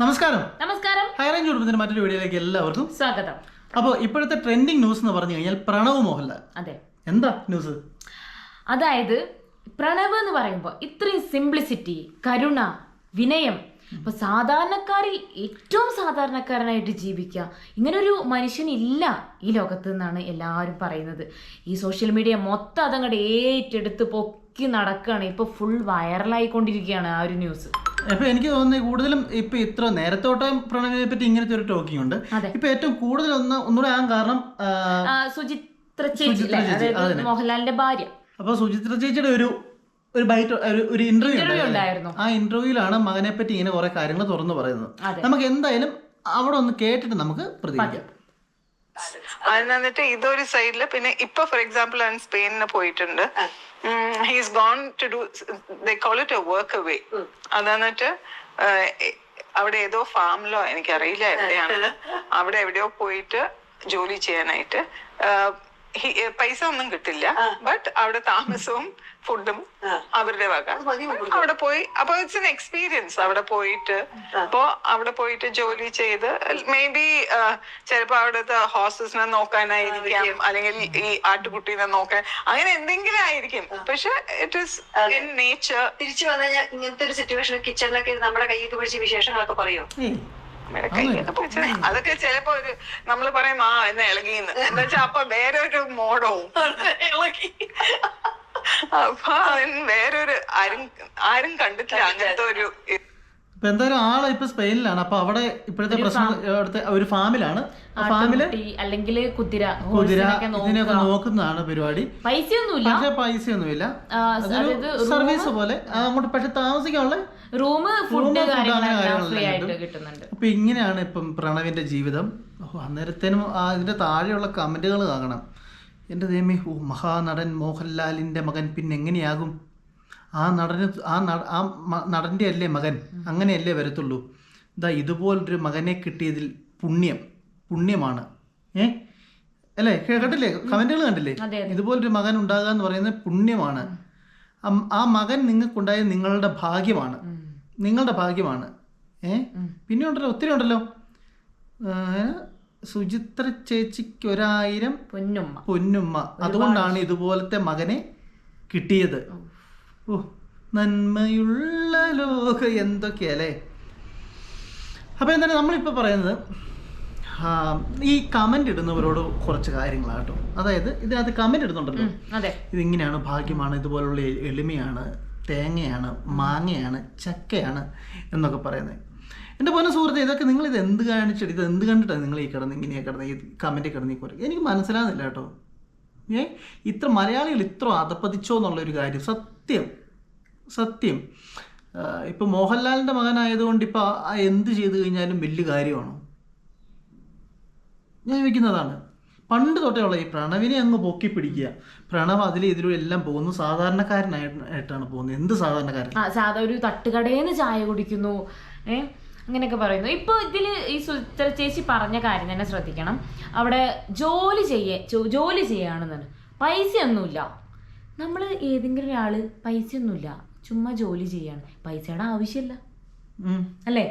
നമസ്കാരം. നമസ്കാരം. High range കുടുംബത്തിന്റെ മറ്റൊരു വീഡിയോയിലേക്ക് എല്ലാവർക്കും സ്വാഗതം. അപ്പോൾ ഇപ്പോഴത്തെ ട്രെൻഡിങ് ന്യൂസ് എന്ന് പറഞ്ഞു കഴിഞ്ഞാൽ പ്രണവ് മോഹൻലാൽ. അതെ. എന്താ ന്യൂസ് അതായത് പ്രണവ് എന്ന് പറയുമ്പോൾ ഇത്രയും സിംപ്ലിസിറ്റി കരുണ വിനയം ഇപ്പൊ സാധാരണക്കാരിൽ ഏറ്റവും സാധാരണക്കാരനായിട്ട് ജീവിക്കുക. ഇങ്ങനൊരു മനുഷ്യനില്ല ഈ ലോകത്ത് നിന്നാണ് എല്ലാവരും പറയുന്നത്. ഈ സോഷ്യൽ മീഡിയ മൊത്തം അതങ്ങോട്ട് ഏറ്റെടുത്ത് പൊക്കി നടക്കുകയാണ് ഇപ്പൊ ഫുൾ വൈറലായിക്കൊണ്ടിരിക്കുകയാണ് ആ ഒരു ന്യൂസ് അപ്പൊ എനിക്ക് തോന്നുന്നത് കൂടുതലും ഇപ്പൊ ഇത്ര നേരത്തോട്ട് പ്രണവിനെ പറ്റി ഇങ്ങനത്തെ ഒരു ടോക്കിംഗ് ഉണ്ട്. ഇപ്പൊ ഏറ്റവും കൂടുതൽ ഒന്ന് ഒന്നുകൂടെ ആകാൻ കാരണം സുചിത്ര? ചേച്ചി, മോഹൻലാലിന്റെ ഭാര്യ. അപ്പൊ സുചിത്ര ചേച്ചിയുടെ ഒരു ഒരു ബൈറ്റ് ഒരു ഇന്റർവ്യൂ ഉണ്ടായിരുന്നു. ആ ഇന്റർവ്യൂലാണ് മകനെ പറ്റി ഇങ്ങനെ കുറെ കാര്യങ്ങൾ തുറന്നു പറയുന്നത്. നമുക്ക് എന്തായാലും അവിടെ ഒന്ന് കേട്ടിട്ട് നമുക്ക് പ്രതികരിക്കാം. അതിനെന്നിട്ട് എന്നിട്ട് ഇതൊരു സൈഡിൽ പിന്നെ ഇപ്പൊ ഫോർ എക്സാമ്പിൾ അവൻ സ്പെയിനിന് പോയിട്ടുണ്ട്. He's gone to do they call it a work away അത് എന്നിട്ട് ഏഹ്, എ- അവിടെ ഏതോ ഫാമിലോ എനിക്കറിയില്ല എവിടെയാണ്. അവിടെ എവിടെയോ പോയിട്ട് ജോലി ചെയ്യാനായിട്ട് പൈസ ഒന്നും കിട്ടില്ല. ബട്ട് അവിടെ താമസവും ഫുഡും അവരുടെ വക. അവിടെ പോയി അപ്പൊ ഇറ്റ്സ് എൻ എക്സ്പീരിയൻസ് അവിടെ പോയിട്ട്. അപ്പോ അവിടെ പോയിട്ട് ജോലി ചെയ്ത് മേ ബി ചിലപ്പോ അവിടുത്തെ ഹോസ്റ്റസിനെ നോക്കാനായിരിക്കാം അല്ലെങ്കിൽ ഈ ആട്ടുകുട്ടീനെ നോക്കാൻ അങ്ങനെ എന്തെങ്കിലും ആയിരിക്കും. പക്ഷെ ഇറ്റ് ഇസ് ഇൻ നേച്ചർ തിരിച്ചു വന്നു കഴിഞ്ഞാൽ ഇങ്ങനത്തെ ഒരു സിറ്റുവേഷൻ കിച്ചണിലൊക്കെ നമ്മുടെ കയ്യിൽ പിടിച്ച് വിശേഷങ്ങളൊക്കെ പറയോ? അതൊക്കെ ചിലപ്പോ ഒരു നമ്മൾ പറയും ആ എന്ന ഇളകിന്ന്. എന്താ വെച്ചാ അപ്പൊ വേറൊരു ഒരു മോഡവും ഇളകി. അപ്പൊ വേറൊരു ആരും ആരും കണ്ടിട്ടില്ല. അങ്ങനത്തെ ഒരു ഇപ്പൊ എന്തായാലും ആൾ ഇപ്പൊ സ്പെയിനിലാണ്. അപ്പൊ അവിടെ ഇപ്പോഴത്തെ പ്രശ്നം അവിടുത്തെ ഒരു ഫാമിലാണ്. ഫാമിൽ അല്ലെങ്കിൽ കുതിര കുതിര ഇതിനൊക്കെ നോക്കുന്നതാണ് പരിപാടി. പൈസയൊന്നുമില്ല. പക്ഷെ പൈസയൊന്നുമില്ല. സർവീസ് പോലെ. അങ്ങോട്ട് പക്ഷെ താമസിക്കാനുള്ള റൂം ഫുഡ്. അപ്പൊ ഇങ്ങനെയാണ് ഇപ്പം പ്രണവിന്റെ ജീവിതം. അന്നേരത്തേനും അതിന്റെ ഇതിന്റെ താഴെയുള്ള കമന്റുകൾ കാണണം. എന്റെ ദൈവമേ ഓ മഹാനടൻ മോഹൻലാലിന്റെ മകൻ പിന്നെ എങ്ങനെയാകും? ആ നടന് ആ നട- ആ നടന്റെ അല്ലേ മകൻ? അങ്ങനെയല്ലേ വരത്തുള്ളൂ. ഇതാ ഇതുപോലൊരു മകനെ കിട്ടിയതിൽ പുണ്യം പുണ്യമാണ്. ഏ? അല്ലേ? കേട്ടില്ലേ കമന്റുകൾ കമന്റുകൾ കണ്ടില്ലേ? ഇതുപോലൊരു മകൻ ഉണ്ടാകുക എന്ന് പറയുന്നത് പുണ്യമാണ്. ആ മകൻ നിങ്ങൾക്കുണ്ടായ നിങ്ങളുടെ ഭാഗ്യമാണ്. നിങ്ങളുടെ ഭാഗ്യമാണ്. ഏ? പിന്നെ ഉണ്ടല്ലോ ഒത്തിരി ഉണ്ടല്ലോ. സുചിത്ര ചേച്ചിക്ക് ഒരായിരം പൊന്നുമ്മ. പൊന്നുമ്മ. അതുകൊണ്ടാണ് ഇതുപോലത്തെ മകനെ കിട്ടിയത്. ഓ നന്മയുള്ള ലോകം എന്തൊക്കെയല്ലേ? അപ്പോൾ എന്താണ് നമ്മളിപ്പോൾ പറയുന്നത് ഈ കമന്റ് ഇടുന്നവരോട് കുറച്ച് കാര്യങ്ങളാട്ടോ കേട്ടോ. അതായത് ഇതിനകത്ത് കമന്റ് ഇടുന്നുണ്ടല്ലോ. ഇതിങ്ങനെയാണ് ഭാഗ്യമാണ് ഇതുപോലുള്ള എളിമയാണ് തേങ്ങയാണ് മാങ്ങയാണ് ചക്കയാണ് എന്നൊക്കെ പറയുന്നത്. എന്റെ പൊന്ന സുഹൃത്തെ ഇതൊക്കെ നിങ്ങൾ ഇത് എന്ത് കാണിച്ചിട്ട് ഇത് എന്ത് കണ്ടിട്ടാണ് നിങ്ങൾ ഈ കിടന്ന് ഇങ്ങനെയാണ് കിടന്ന് ഈ കമന്റ് കിടന്ന് ഈ കുറേ എനിക്ക് മനസ്സിലാകുന്നില്ല കേട്ടോ. ഏ? ഇത്ര മലയാളികൾ ഇത്ര അധപ്പതിച്ചോ എന്നുള്ളൊരു കാര്യം. സത്യം. സത്യം. ഇപ്പോൾ മോഹൻലാലിന്റെ മകനായതുകൊണ്ട് ഇപ്പോൾ എന്ത് ചെയ്തു കഴിഞ്ഞാലും വലിയ കാര്യമാണ്? ഞാൻ ചോദിക്കുന്നതാണ്. പണ്ട് തൊട്ടേ ഉള്ള ഈ പ്രണവിനെ അങ്ങ് പൊക്കി പിടിക്കുക. പ്രണവ് അതിൽ ഇതിലും എല്ലാം പോകുന്നു. സാധാരണക്കാരനായിട്ടാണ് പോകുന്നത്. എന്ത് സാധാരണക്കാരൻ? ഒരു തട്ടുകടേന്ന് ചായ കുടിക്കുന്നു. ഏ? അങ്ങനെയൊക്കെ പറയുന്നു. ഇപ്പൊ ഇതിൽ ഈ സുത്ര ചേച്ചി പറഞ്ഞ കാര്യം തന്നെ ശ്രദ്ധിക്കണം. അവിടെ ജോലി ചെയ്യ ജോലി ചെയ്യാണെന്നാണ് പൈസയൊന്നുമില്ല. നമ്മൾ ഏതെങ്കിലും ഒരാൾ പൈസയൊന്നുമില്ല. ചുമ്മാ ജോലി ചെയ്യാണ്. പൈസയുടെ ആവശ്യമില്ല. അല്ലേ?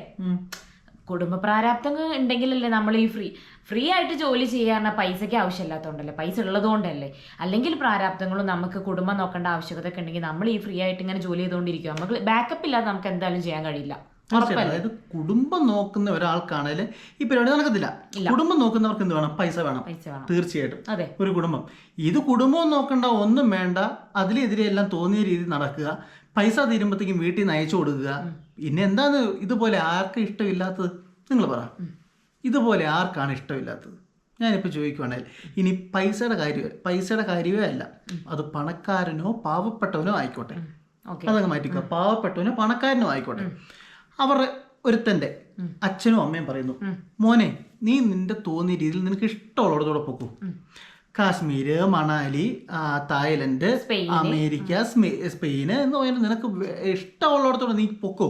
കുടുംബ പ്രാരാബ്ദം ഉണ്ടെങ്കിലല്ലേ നമ്മൾ ഈ ഫ്രീ ഫ്രീ ആയിട്ട് ജോലി ചെയ്യാൻ പൈസയ്ക്ക് ആവശ്യമില്ലാത്തതുകൊണ്ടല്ലേ പൈസ ഉള്ളതുകൊണ്ടല്ലേ അല്ലെങ്കിൽ പ്രാരാബ്ദങ്ങളും നമുക്ക് കുടുംബം നോക്കേണ്ട ആവശ്യകത ഉണ്ടെങ്കിൽ നമ്മൾ ഈ ഫ്രീ ആയിട്ട് ഇങ്ങനെ ജോലി ചെയ്തുകൊണ്ടിരിക്കുക. നമുക്ക് ബാക്കപ്പ് ഇല്ലാതെ നമുക്ക് എന്തായാലും ചെയ്യാൻ കഴിയില്ല. അതായത് കുടുംബം നോക്കുന്ന ഒരാൾക്കാണെങ്കിൽ ഈ പരിപാടി നടക്കത്തില്ല. കുടുംബം നോക്കുന്നവർക്ക് എന്ത് വേണം? പൈസ വേണം. തീർച്ചയായിട്ടും. ഒരു കുടുംബം. ഇത് കുടുംബം നോക്കണ്ട ഒന്നും വേണ്ട. അതിലെതിരെ എല്ലാം തോന്നിയ രീതി നടക്കുക. പൈസ തീരുമ്പോഴത്തേക്കും വീട്ടിൽ നിന്ന് അയച്ചു കൊടുക്കുക. പിന്നെ എന്താണ് ഇതുപോലെ ആർക്കും ഇഷ്ടമില്ലാത്തത്? നിങ്ങൾ പറ. ഇതുപോലെ ആർക്കാണ് ഇഷ്ടമില്ലാത്തത്? ഞാനിപ്പോൾ ചോദിക്കുവാണെങ്കിൽ ഇനി പൈസയുടെ കാര്യമേ പൈസയുടെ കാര്യമേ അല്ല. അത് പണക്കാരനോ പാവപ്പെട്ടവനോ ആയിക്കോട്ടെ. അതങ്ങ് മാറ്റിക്കോ. പാവപ്പെട്ടവനോ പണക്കാരനോ ആയിക്കോട്ടെ. അവരുടെ ഒരുത്തന്റെ അച്ഛനും അമ്മയും പറയുന്നു മോനെ നീ നിന്റെ തോന്നിയ രീതിയിൽ നിനക്ക് ഇഷ്ടമുള്ളടത്തോടെ പോക്കൂ? Kashmir Manali Thailand America Spain എന്ന് പറയുന്നത് നിനക്ക് ഇഷ്ടമുള്ളിടത്തോടെ നീ പൊക്കോ?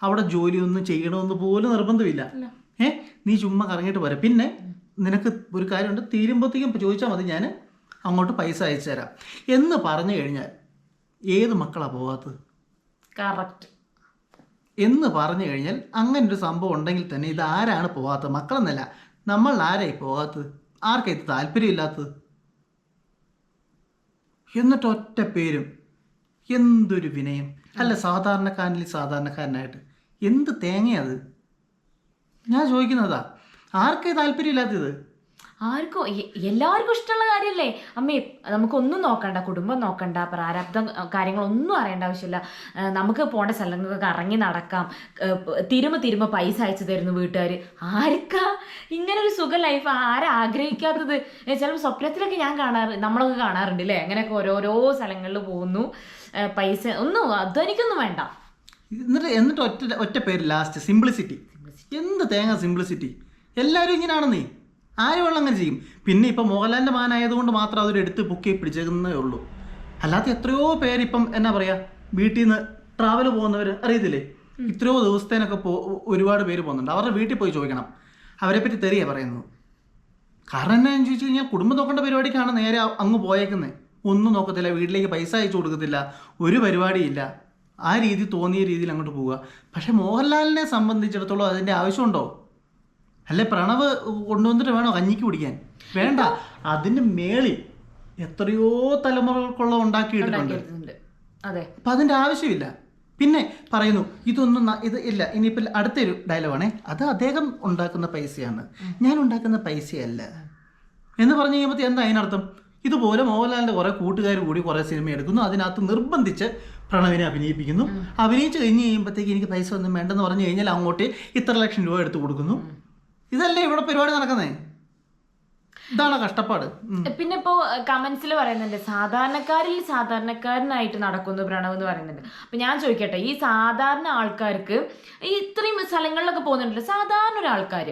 അവിടെ ജോലിയൊന്നും ചെയ്യണമെന്ന് പോലും നിർബന്ധമില്ല. ഏ? നീ ചുമ്മാ കറങ്ങിയിട്ട് പോരാ പിന്നെ നിനക്ക് ഒരു കാര്യമുണ്ട് തീരുമ്പോഴത്തേക്കും ചോദിച്ചാൽ മതി ഞാൻ അങ്ങോട്ട് പൈസ അയച്ചു തരാം. എന്ന് പറഞ്ഞു കഴിഞ്ഞാൽ ഏത് മക്കളാണ് പോകാത്തത് കറക്റ്റ്. എന്ന് പറഞ്ഞു കഴിഞ്ഞാൽ അങ്ങനെ ഒരു സംഭവം ഉണ്ടെങ്കിൽ തന്നെ ഇത് ആരാണ് പോകാത്തത്? മക്കളെന്നല്ല. നമ്മൾ ആരായി പോകാത്തത്? ആർക്കാ ഇത് താല്പര്യമില്ലാത്തത്? എന്നിട്ട് ഒറ്റ പേരും. എന്തൊരു വിനയം. അല്ല സാധാരണക്കാരനിൽ സാധാരണക്കാരനായിട്ട്. എന്ത് തേങ്ങയത് ഞാൻ ചോദിക്കുന്നതാ. ആർക്കേ താല്പര്യമില്ലാത്തത്? ആർക്കും എല്ലാവർക്കും ഇഷ്ടമുള്ള കാര്യമല്ലേ അമ്മേ നമുക്കൊന്നും നോക്കണ്ട കുടുംബം നോക്കണ്ട പ്രാരാബ്ദം കാര്യങ്ങളൊന്നും അറിയേണ്ട ആവശ്യമില്ല. നമുക്ക് പോകേണ്ട സ്ഥലങ്ങളൊക്കെ ഇറങ്ങി നടക്കാം. തിരുമ തിരുമ പൈസ അയച്ചു തരുന്നു വീട്ടുകാർ ആർക്കാ ഇങ്ങനെ ഒരു സുഖ ലൈഫ് ആരാ ആഗ്രഹിക്കാത്തത്? ചിലപ്പോൾ സ്വപ്നത്തിലൊക്കെ ഞാൻ കാണാറ് നമ്മളൊക്കെ കാണാറുണ്ട് അല്ലേ അങ്ങനെയൊക്കെ ഓരോരോ സ്ഥലങ്ങളിൽ പോകുന്നു. പൈസ ഒന്നും അധ്വാനിക്കൊന്നും വേണ്ട. എന്നിട്ട് എന്നിട്ട് ഒറ്റ ഒറ്റ പേര് ലാസ്റ്റ് സിംപ്ലിസിറ്റി എന്ത് തേങ്ങ സിംപ്ലിസിറ്റി എല്ലാവരും ഇങ്ങനെയാണെന്നേ ആരും അങ്ങനെ ചെയ്യും. പിന്നെ ഇപ്പം മോഹൻലാലിന്റെ മാനായതുകൊണ്ട് മാത്രം അതൊരു എടുത്ത് പൊക്കി പിടിച്ചേക്കുന്നേ ഉള്ളൂ. അല്ലാത്ത എത്രയോ പേര് ഇപ്പം എന്നാ പറയാ വീട്ടിൽ നിന്ന് ട്രാവൽ പോകുന്നവർ അറിയത്തില്ലേ? ഇത്രയോ ദിവസത്തേനൊക്കെ പോ ഒരുപാട് പേര് പോകുന്നുണ്ട്. അവരുടെ വീട്ടിൽ പോയി ചോദിക്കണം. അവരെ പറ്റി തെറിയാ പറയുന്നത്. കാരണം എന്നാന്ന് ചോദിച്ചു കഴിഞ്ഞാൽ കുടുംബം നോക്കേണ്ട പരിപാടിക്കാണ് നേരെ അങ്ങ് പോയേക്കുന്നത് ഒന്നും നോക്കത്തില്ല വീട്ടിലേക്ക് പൈസ അയച്ചു കൊടുക്കത്തില്ല ഒരു പരിപാടിയില്ല. ആ രീതി തോന്നിയ രീതിയിൽ അങ്ങോട്ട് പോവുക. പക്ഷെ മോഹൻലാലിനെ സംബന്ധിച്ചിടത്തോളം അതിന്റെ ആവശ്യമുണ്ടോ? അല്ലെ പ്രണവ് കൊണ്ടുവന്നിട്ട് വേണോ? കഞ്ഞിക്ക് കുടിക്കാൻ. വേണ്ട. അതിന് മേളിൽ എത്രയോ തലമുറകൾക്കുള്ള ഉണ്ടാക്കിയിട്ടുണ്ട്. അപ്പൊ അതെ. അപ്പം അതിന്റെ ആവശ്യമില്ല. പിന്നെ പറയുന്നു ഇതൊന്നും ഇത് ഇല്ല ഇനിയിപ്പോൾ അടുത്തൊരു ഡയലോഗാണേ അത് അദ്ദേഹം ഉണ്ടാക്കുന്ന പൈസയാണ്. ഞാൻ ഉണ്ടാക്കുന്ന പൈസയല്ല. എന്ന് പറഞ്ഞു കഴിയുമ്പോൾ എന്താ അതിനർത്ഥം? ഇതുപോലെ മോഹൻലാലിന്റെ കുറേ കൂട്ടുകാർ കൂടി കുറേ സിനിമ എടുക്കുന്നു. അതിനകത്ത് നിർബന്ധിച്ച് പ്രണവിനെ അഭിനയിപ്പിക്കുന്നു. അഭിനയിച്ച് കഴിഞ്ഞ് കഴിയുമ്പോഴത്തേക്ക് എനിക്ക് പൈസ ഒന്നും വേണ്ടെന്ന് പറഞ്ഞു കഴിഞ്ഞാൽ അങ്ങോട്ട് ഇത്ര ലക്ഷം രൂപ എടുത്തു കൊടുക്കുന്നു. ഇതല്ലേ ഇവിടെ പരിപാടി നടക്കുന്നേ? ഇതാണ് കഷ്ടപ്പാട്. പിന്നെ ഇപ്പോ കമന്റ്സിൽ പറയുന്നുണ്ട് സാധാരണക്കാരിൽ സാധാരണക്കാരനായിട്ട് നടക്കുന്നു പ്രണവ് എന്ന് പറയുന്നുണ്ട്. അപ്പൊ ഞാൻ ചോദിക്കട്ടെ ഈ സാധാരണ ആൾക്കാർക്ക് ഈ ഇത്രയും സ്ഥലങ്ങളിലൊക്കെ പോകുന്നുണ്ടല്ലോ സാധാരണ ഒരാൾക്കാർ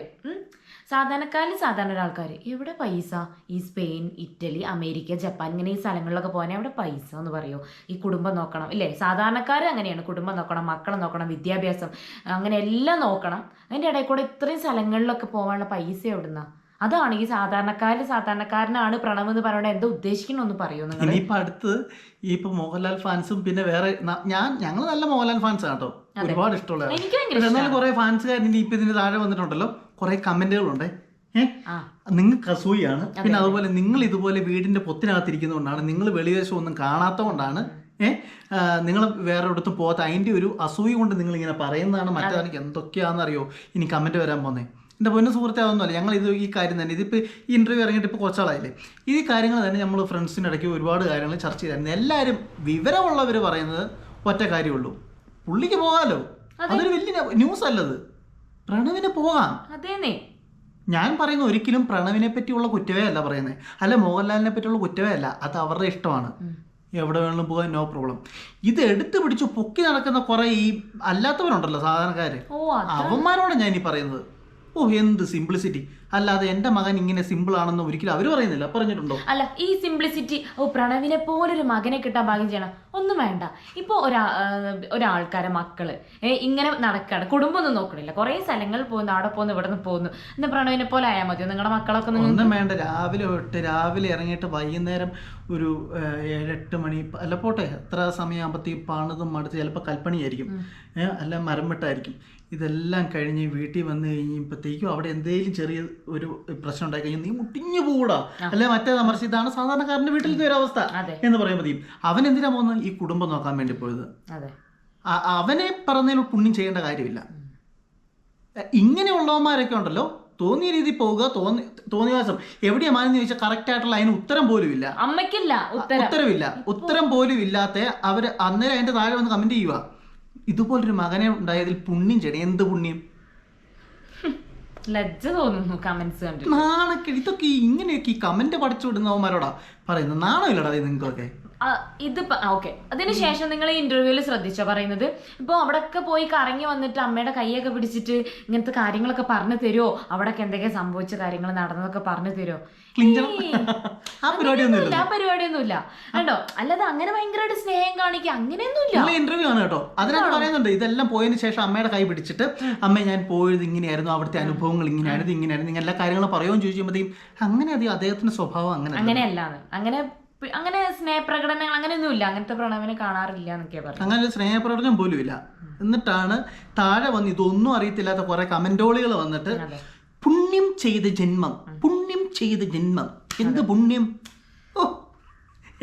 സാധാരണക്കാരിൽ സാധാരണ ഒരാൾക്കാർ എവിടെ പൈസ? ഈ സ്പെയിൻ ഇറ്റലി അമേരിക്ക ജപ്പാൻ ഇങ്ങനെ ഈ സ്ഥലങ്ങളിലൊക്കെ പോകാൻ എവിടെ പൈസ? എന്ന് പറയുമോ ഈ കുടുംബം നോക്കണം. ഇല്ലേ? സാധാരണക്കാർ അങ്ങനെയാണ്. കുടുംബം നോക്കണം മക്കളെ നോക്കണം വിദ്യാഭ്യാസം അങ്ങനെ എല്ലാം നോക്കണം. അതിന്റെ ഇടയിൽ കൂടെ ഇത്രയും സ്ഥലങ്ങളിലൊക്കെ പോകാനുള്ള പൈസ എവിടുന്ന? അതാണ് ഈ സാധാരണക്കാരിൽ സാധാരണക്കാരനാണ് പ്രണവ് എന്ന് പറയുന്നത് എന്താ ഉദ്ദേശിക്കണമെന്ന് പറയൂ ഇനിയിപ്പോൾ ഇനിയിപ്പോ അടുത്ത് ഈ ഇപ്പൊ മോഹൻലാൽ ഫാൻസും പിന്നെ വേറെ ഞാൻ ഞങ്ങൾ നല്ല മോഹൻലാൽ ഫാൻസ് കേട്ടോ. ഒരുപാട് ഇഷ്ടമുള്ള എന്നാലും കുറെ ഫാൻസുകാരിന്റെ ഇപ്പൊ ഇതിന് താഴെ വന്നിട്ടുണ്ടല്ലോ കുറെ കമന്റുകളുണ്ട് നിങ്ങൾക്ക് അസൂയാണ്. പിന്നെ അതുപോലെ നിങ്ങൾ ഇതുപോലെ വീടിന്റെ പൊത്തിനകത്തിരിക്കുന്നതുകൊണ്ടാണ് നിങ്ങൾ വെളിവേശം ഒന്നും കാണാത്തതുകൊണ്ടാണ് ഏഹ് നിങ്ങൾ വേറെ ഇടത്തും പോകാത്ത അതിന്റെ ഒരു അസൂയ കൊണ്ട് നിങ്ങൾ ഇങ്ങനെ പറയുന്നതാണ് മറ്റേതാണെങ്കിൽ എന്തൊക്കെയാണെന്ന് അറിയോ ഇനി കമന്റ് വരാൻ പോന്നേ എന്റെ പൊന്നു സുഹൃത്തെ അതൊന്നുമല്ല. ഞങ്ങൾ ഇത് ഈ കാര്യം തന്നെ ഇതിപ്പോ ഈ ഇന്റർവ്യൂ ഇറങ്ങിയിട്ട് ഇപ്പോൾ കുറച്ചാളായില്ലേ ഈ കാര്യങ്ങൾ തന്നെ നമ്മൾ ഫ്രണ്ട്സിനിടയ്ക്ക് ഇടയ്ക്ക് ഒരുപാട് കാര്യങ്ങൾ ചർച്ച ചെയ്തായിരുന്നു എല്ലാവരും വിവരമുള്ളവർ പറയുന്നത് ഒറ്റ കാര്യമുള്ളൂ പുള്ളിക്ക് പോകാലോ? അതൊരു വലിയ ന്യൂസ് അല്ലത് പ്രണവിന് പോകാം. അതേനേ ഞാൻ പറയുന്ന ഒരിക്കലും പ്രണവിനെ പറ്റിയുള്ള കുറ്റവേ അല്ല പറയുന്നത് അല്ല മോഹൻലാലിനെ പറ്റിയുള്ള കുറ്റവേ അല്ല അത് അവരുടെ ഇഷ്ടമാണ്. എവിടെ വേണമെങ്കിലും പോകാൻ നോ പ്രോബ്ലം. ഇത് എടുത്തു പിടിച്ച് പൊക്കി നടക്കുന്ന കുറെ ഈ അല്ലാത്തവരുണ്ടല്ലോ സാധാരണക്കാര്. അവന്മാരോടാണ് ഞാൻ ഈ പറയുന്നത്. ഓ എന്ത് സിംപ്ലിസിറ്റി അല്ലാതെ എന്റെ മകൻ ഇങ്ങനെ സിമ്പിൾ ആണെന്ന് ഒരിക്കലും അവർ പറയുന്നില്ല. പറഞ്ഞിട്ടുണ്ടോ? അല്ല ഈ സിംപ്ലിസിറ്റി ഓ പ്രണവിനെ പോലൊരു മകനെ കിട്ടാൻ ഭാഗ്യം ചെയ്യണം. ഒന്നും വേണ്ട. ഇപ്പോൾ ഒരാ ഒരാൾക്കാരെ മക്കൾ ഇങ്ങനെ നടക്കാണ്. കുടുംബം ഒന്നും നോക്കണില്ല. കുറേ സ്ഥലങ്ങളിൽ പോകുന്നു അവിടെ പോകുന്നു ഇവിടെ നിന്ന് പോകുന്നു. എന്നാ പ്രണവിനെ പോലെ ആയാൽ മതി നിങ്ങളുടെ മക്കളൊക്കെ ഒന്നും വേണ്ട. രാവിലെ തൊട്ട് രാവിലെ ഇറങ്ങിയിട്ട് വൈകുന്നേരം ഒരു ഏഴെട്ട് മണി അല്ല പോട്ടെ എത്ര സമയമാകുമ്പോഴത്തേക്ക് പണിതും മടുത്ത് ചിലപ്പോൾ കൽപ്പണിയായിരിക്കും. അല്ല മരം വെട്ടായിരിക്കും. ഇതെല്ലാം കഴിഞ്ഞ് വീട്ടിൽ വന്ന് കഴിയുമ്പോഴത്തേക്കും അവിടെ എന്തെങ്കിലും ചെറിയ ഒരു പ്രശ്നം ഉണ്ടായി കഴിഞ്ഞാൽ നീ മുട്ടിഞ്ഞു പോകൂടാ. അല്ലെ മറ്റേ അമർച്ച ഇതാണ് സാധാരണക്കാരന്റെ വീട്ടിലത്തെ ഒരു അവസ്ഥ എന്ന് പറയുമ്പോൾ അവൻ എന്തിനാ പോകുന്നത് ഈ കുടുംബം നോക്കാൻ വേണ്ടി പോയത്? അവനെ പറഞ്ഞതിൽ പുണ്യം ചെയ്യേണ്ട കാര്യമില്ല. ഇങ്ങനെയുള്ളവന്മാരൊക്കെ ഉണ്ടല്ലോ. തോന്നിയ രീതി പോവുക തോന്നി തോന്നിയവാസം. എവിടെയാ മാനെന്ന് ചോദിച്ചാൽ കറക്റ്റ് ആയിട്ടുള്ള അതിന് ഉത്തരം പോലും ഇല്ല. അമ്മയ്ക്കില്ല ഉത്തരം. ഉത്തരവില്ല. ഉത്തരം പോലും ഇല്ലാത്ത അവർ അന്നേരം അതിന്റെ താഴെ വന്ന് കമന്റ് ചെയ്യുക ഇതുപോലൊരു മകനെ ഉണ്ടായതിൽ പുണ്യം ചെയ്യണം. എന്ത് പുണ്യം? ലജ്ജ തോന്നുന്നു കമന്റ്സ് കണ്ടിട്ട്. നാണക്കേട്. ഇതൊക്കെ ഇങ്ങനെയൊക്കെ ഈ കമന്റ് പഠിച്ചു വിടുന്നവന്മാരോടാ പറയുന്നത്. നാണമില്ലടാ നിങ്ങൾക്കൊക്കെ. ഇത് ഓക്കെ അതിനുശേഷം നിങ്ങൾ ഈ ഇന്റർവ്യൂവിൽ ശ്രദ്ധിച്ചോ പറയുന്നത്? ഇപ്പോൾ അവിടെയൊക്കെ പോയി കറങ്ങി വന്നിട്ട് അമ്മയുടെ കൈയൊക്കെ പിടിച്ചിട്ട് ഇങ്ങനത്തെ കാര്യങ്ങളൊക്കെ പറഞ്ഞു തരുമോ അവിടെയൊക്കെ എന്തൊക്കെ സംഭവിച്ച കാര്യങ്ങൾ നടന്നതൊക്കെ പറഞ്ഞു തരുമോ ആ പരിപാടിയൊന്നും ഇല്ല ആ പരിപാടിയൊന്നുമില്ല. കണ്ടോ? അല്ലാതെ അങ്ങനെ ഭയങ്കരമായിട്ട് സ്നേഹം കാണിക്കുക അങ്ങനെയൊന്നുമില്ല. ഇന്റർവ്യൂ ആണ് കേട്ടോ. അതിനകത്ത് പറയുന്നുണ്ട് ഇതെല്ലാം പോയതിന് ശേഷം അമ്മയുടെ കൈ പിടിച്ചിട്ട് അമ്മ ഞാൻ പോയത് ഇങ്ങനെയായിരുന്നു അവിടുത്തെ അനുഭവങ്ങൾ ഇങ്ങനെയായിരുന്നു ഇങ്ങനെയായിരുന്നു ഇങ്ങനെ എല്ലാ കാര്യങ്ങളും പറയുകയും ചോദിക്കുമ്പോഴത്തേക്കും അങ്ങനെ അധികം അദ്ദേഹത്തിന്റെ സ്വഭാവം അങ്ങനെ അങ്ങനെയല്ലാന്ന്. അങ്ങനെ അങ്ങനെ സ്നേഹപ്രകടനങ്ങൾ അങ്ങനെയൊന്നും ഇല്ല അങ്ങനത്തെ പ്രണവിനെ കാണാറില്ല എന്നൊക്കെ പറഞ്ഞു അങ്ങനെ ഒരു സ്നേഹപ്രകടനം പോലും ഇല്ല. എന്നിട്ടാണ് താഴെ വന്ന് ഇതൊന്നും അറിയത്തില്ലാത്ത കുറെ കമന്റോളികൾ വന്നിട്ട് പുണ്യം ചെയ്ത ജന്മം പുണ്യം ചെയ്ത ജന്മം. എന്ത് പുണ്യം? ഓ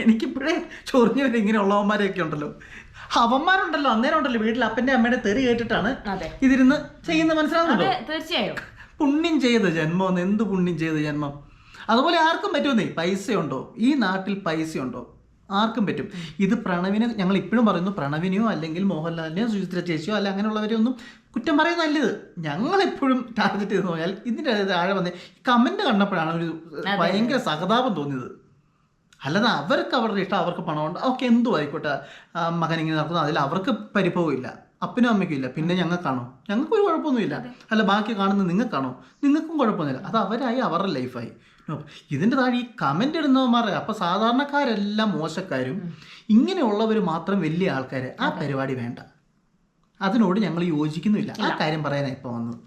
എനിക്കിപ്പോഴേ ചൊറിഞ്ഞു ഇങ്ങനെ ഉള്ളവന്മാരെയൊക്കെ ഉണ്ടല്ലോ. അവന്മാരുണ്ടല്ലോ അന്നേരം ഉണ്ടല്ലോ വീട്ടിൽ അപ്പന്റെ അമ്മയുടെ തെറി കേട്ടിട്ടാണ് ഇതിരുന്ന് ചെയ്യുന്ന മനസ്സിലാവുന്നുണ്ടോ? തീർച്ചയായും. പുണ്യം ചെയ്ത ജന്മം എന്ത് പുണ്യം ചെയ്ത ജന്മം? അതുപോലെ ആർക്കും പറ്റുമെന്നേ? പൈസയുണ്ടോ? ഈ നാട്ടിൽ പൈസയുണ്ടോ? ആർക്കും പറ്റും. ഇത് പ്രണവിനെ ഞങ്ങൾ ഇപ്പോഴും പറയുന്നു പ്രണവിനെയോ അല്ലെങ്കിൽ മോഹൻലാലിനെയോ സുചിത്ര ചേച്ചിയോ അല്ല അങ്ങനെയുള്ളവരെ ഒന്നും കുറ്റം പറയുന്ന നല്ലത്. ഞങ്ങൾ എപ്പോഴും ടാർഗറ്റ് ചെയ്ത് നോക്കിയാൽ ഇതിന്റെ താഴെ വന്ന് കമന്റ് കണ്ടപ്പോഴാണ് ഒരു ഭയങ്കര സഹതാപം തോന്നിയത്. അല്ലാതെ അവർക്ക് അവരുടെ ഇഷ്ടം അവർക്ക് പണമുണ്ട് അവർക്ക് എന്തു ആയിക്കോട്ടെ. മകൻ ഇങ്ങനെ നടക്കുന്നു അതിൽ അവർക്ക് പരിഭവം ഇല്ല അപ്പനും അമ്മയ്ക്കും ഇല്ല. പിന്നെ ഞങ്ങൾക്കാണോ ഞങ്ങൾക്ക് ഒരു കുഴപ്പമൊന്നുമില്ല. അല്ല ബാക്കി കാണുന്ന നിങ്ങൾക്കാണോ നിങ്ങൾക്കും കുഴപ്പമൊന്നുമില്ല. അത് അവരായി അവരുടെ ലൈഫായി ഇതിന്റെ താഴെ ഈ കമന്റ് ഇടുന്നവന്മാരെ അപ്പോൾ സാധാരണക്കാരെല്ലാം മോശക്കാരും ഇങ്ങനെയുള്ളവർ മാത്രം വലിയ ആൾക്കാർ ആ പരിപാടി വേണ്ട. അതിനോട് ഞങ്ങൾ യോജിക്കുന്നുമില്ല. ആ കാര്യം പറയാനാണ് ഇപ്പോൾ വന്നത്.